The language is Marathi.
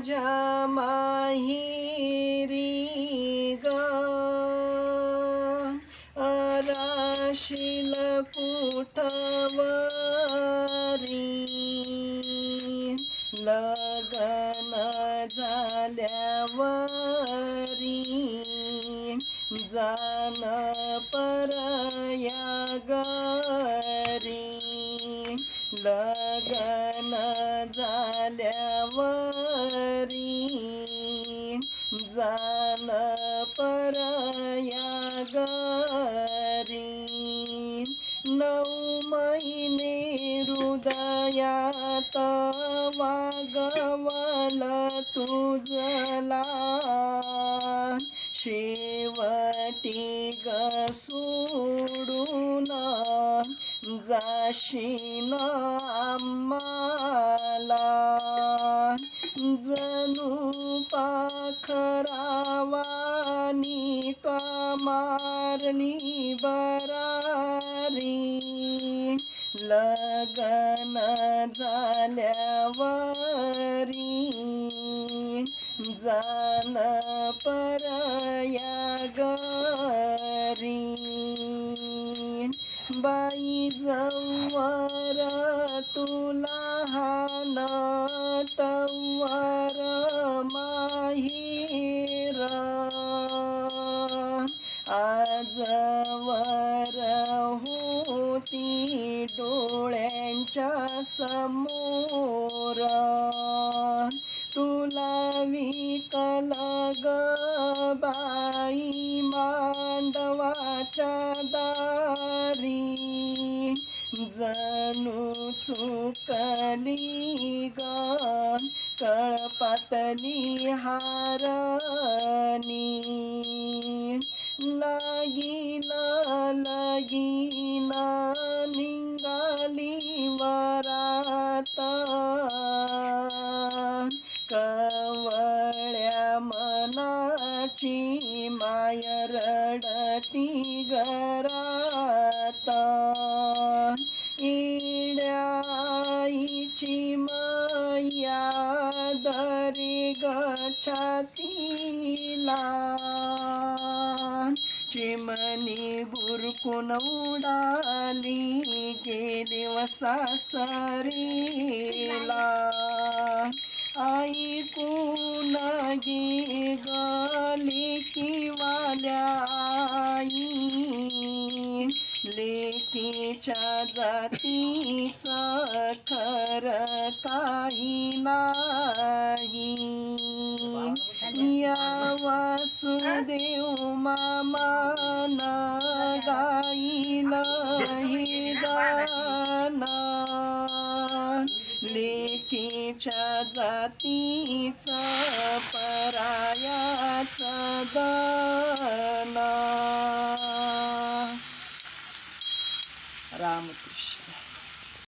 माझ्या माहिरी ग. राशील पुठवारी लगन झाल्यावरी. जान परया गरी लगन झाल्यावरी जान परया गरी नऊ महिने हृदयात वागवल तुझला. शेवटी ग सोडून जाशीन आम्हाला. जा लगन झाल्यावरी जान परया गरी बाई जवळ तुला हान तवर माहीर आजवर होती डोळ्यांच्या समोर. तुला विकल ग बाई मांडवाच्या दारी. जणू चुकली ग कळपातली हार कवळ्या मनाची माय रडती घरात. इड्याईची मैया दरी गछातीला. चिमणी बुरकून उडाली गेली वसासरीला ऐकून गे गली किवाल्या आई लेकीच्या जातीचं खरं काही नाही. या वासुदेव मामान लेकीच्या जातीचा परायाचा दाना रामकृष्ण.